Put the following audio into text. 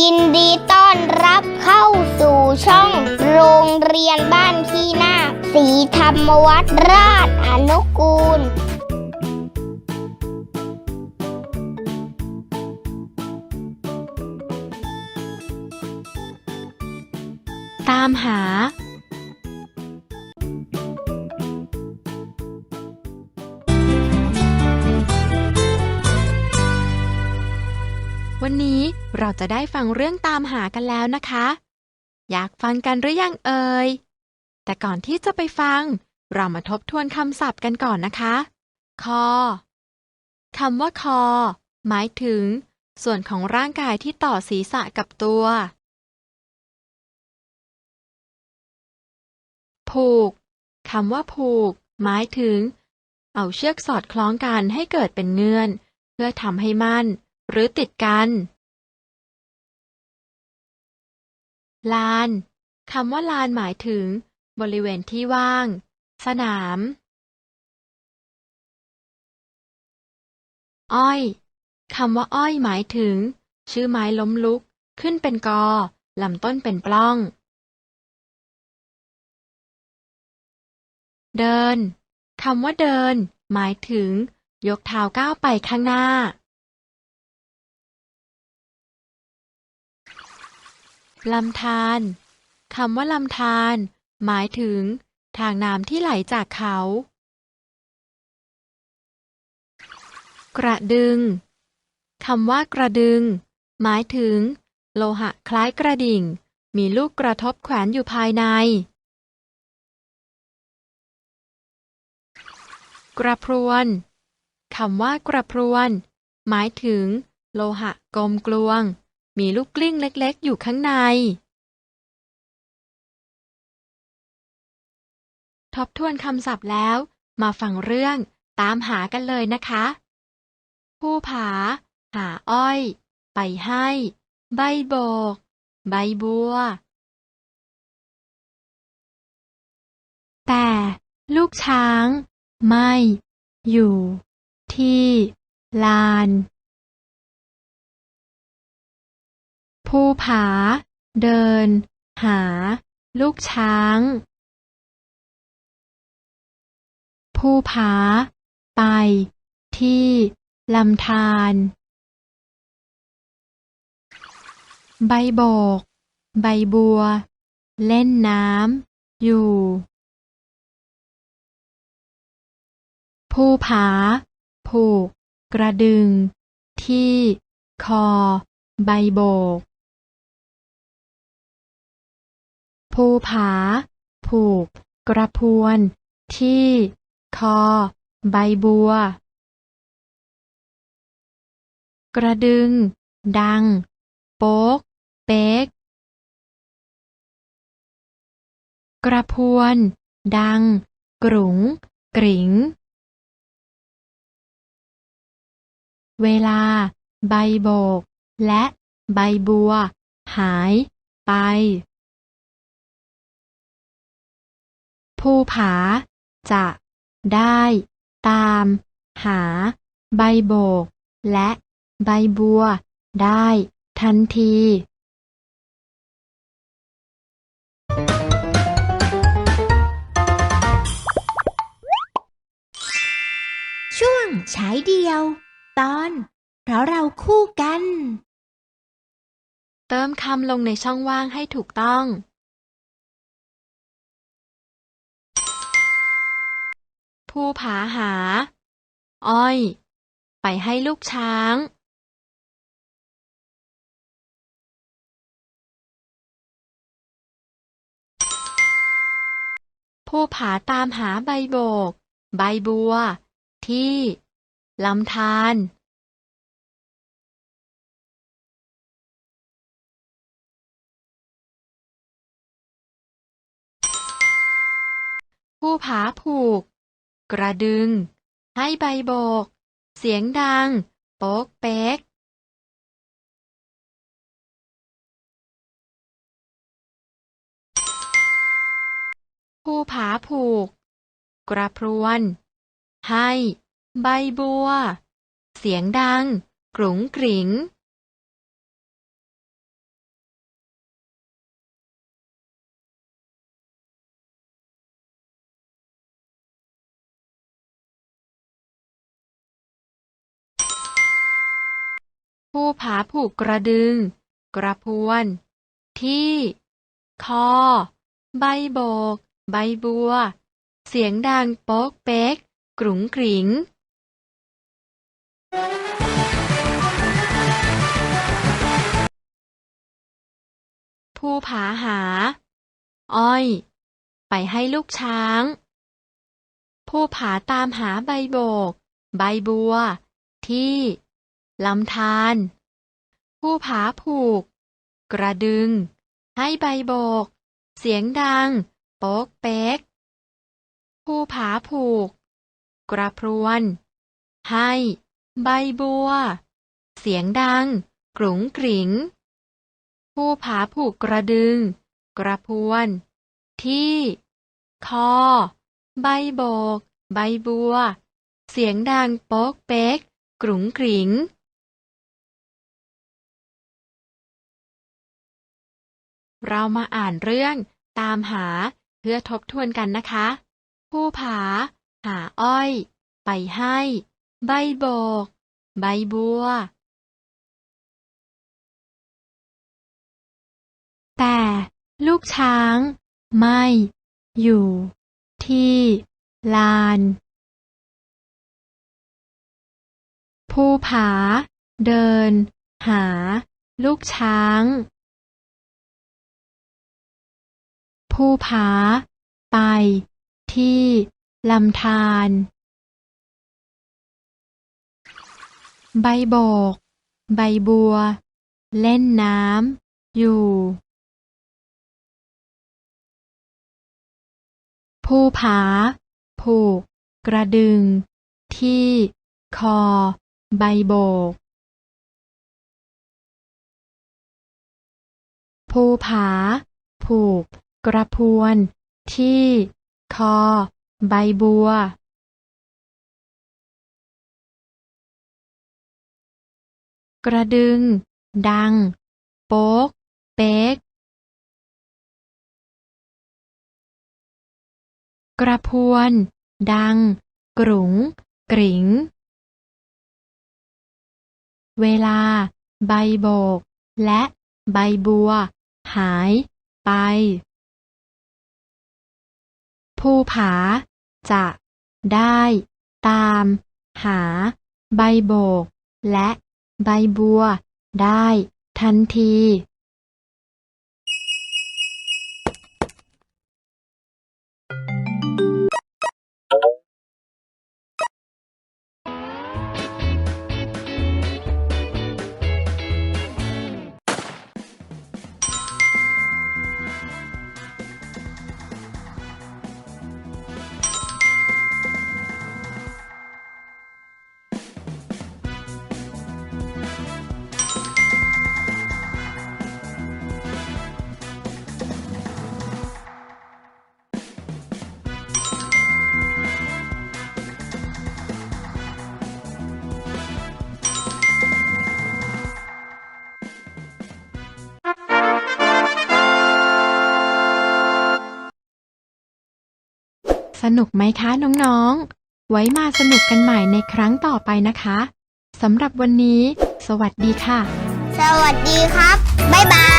ยินดีต้อนรับเข้าสู่ช่องโรงเรียนบ้านที่นาคสีธรรมวัดราชอนุกูล ตามหา วันนี้เราจะได้ฟังเรื่องตามหากันแล้วนะคะ อยากฟังกันหรือยังเอ่ย แต่ก่อนที่จะไปฟัง เรามาทบทวนคำศัพท์กันก่อนนะคะ คอคำว่าคอ หมายถึง ส่วนของร่างกายที่ต่อศีรษะกับตัว ผูกคำว่าผูก หมายถึง เอาเชือกสอดคล้องกันให้เกิดเป็นเงื่อน เพื่อทำให้มั่น หรือติดกัน ลานคำว่าลานหมายถึง บริเวณที่ว่าง สนาม อ้อยคำว่าอ้อยหมายถึง ชื่อไม้ล้มลุก ขึ้นเป็นกอลำต้นเป็นปล้อง เดินคำว่าเดิน หมายถึง ยกเท้าก้าวไปข้างหน้า ลำธารคำว่าลำธารหมายถึง ทางน้ำที่ไหลจากเขา กระดึงคำว่ากระดึง หมายถึง โลหะคล้ายกระดิ่ง มีลูกกระทบแขวนอยู่ภายใน กระพรวนคำว่ากระพรวน หมายถึง โลหะกลมกลวง มีลูกกลิ้งเล็ก ๆ อยู่ข้างใน ทบทวนคำศัพท์แล้ว มาฟังเรื่องตามหากันเลยนะคะ ผู้ผา หาอ้อย ไปให้ ใบโบก ใบบัว แต่ลูกช้าง ไม่ อยู่ ที่ ลาน ผู้ผา เดิน หา ลูกช้างผู้ผา ไป ที่ลำธารใบโบก ใบบัว เล่นน้ำ อยู่ผู้ผา ผูก กระดึง ที่ คอ ใบโบก ผู้ผา ผูก กระพวน ที่ คอ ใบบัว กระดึง ดัง โป๊ก เป๊ก กระพวน ดัง กรุง กริ๋งเวลา ใบโบก และ ใบบัว หาย ไป ผู้ผา จะ ได้ ตาม หา ใบโบก และ ใบบัว ได้ ทันทีช่วงฉายเดียว ตอน เพราะเราคู่กัน เติมคำลงในช่องว่างให้ถูกต้อง ผู้ผาหา อ้อย ไปให้ลูกช้างผู้ผาตามหาใบโบก ใบบัว ที่ลำธารผู้ผาผูก กระดึง ให้ใบโบก เสียงดัง โป๊กเป๊กผู้ผาผูก กระพรวน ให้ ใบบัว เสียงดังกรุงกริ๋ง ผู้ผาผูกกระดึง กระพวน ที่ คอ ใบโบก ใบบัว เสียงดังโป๊กเป๊ก กรุงกริงผู้ผาหา อ้อย ไปให้ลูกช้างผู้ผาตามหาใบโบก ใบบัว ที่ ลำธารผู้ผาผูก กระดึง ให้ใบโบก เสียงดัง โป๊กเป๊ก ผู้ผาผูก กระพรวน ให้ ใบบัว เสียงดัง กรุงกริงผู้ผาผูกกระดึง กระพวน ที่ คอ ใบโบก ใบบัว เสียงดังโป๊กเป๊ก กรุงกริง เรามาอ่านเรื่องตามหาเพื่อทบทวนกันนะคะ ผู้ผา หาอ้อย ไปให้ ใบโบก ใบบัว แต่ลูกช้าง ไม่ อยู่ ที่ ลาน ผู้ผา เดิน หา ลูกช้าง ผู้ผา ไป ที่ลำธารใบโบก ใบบัว เล่นน้ำอยู่ ผู้ผา ผูก กระดึง ที่ คอ ใบโบก ผู้ผา ผูก กระพวน ที่ คอ ใบบัวกระดึง ดัง โป๊ก เป๊ก กระพวน ดัง กรุง กริงเวลา ใบโบก และ ใบบัว หาย ไป ภูผา จะ ได้ ตาม หา ใบโบก และ ใบบัว ได้ ทันที สนุกไหมคะน้องๆ ไว้มาสนุกกันใหม่ในครั้งต่อไปนะคะสำหรับวันนี้ สวัสดีค่ะ สวัสดีครับ บ๊ายบาย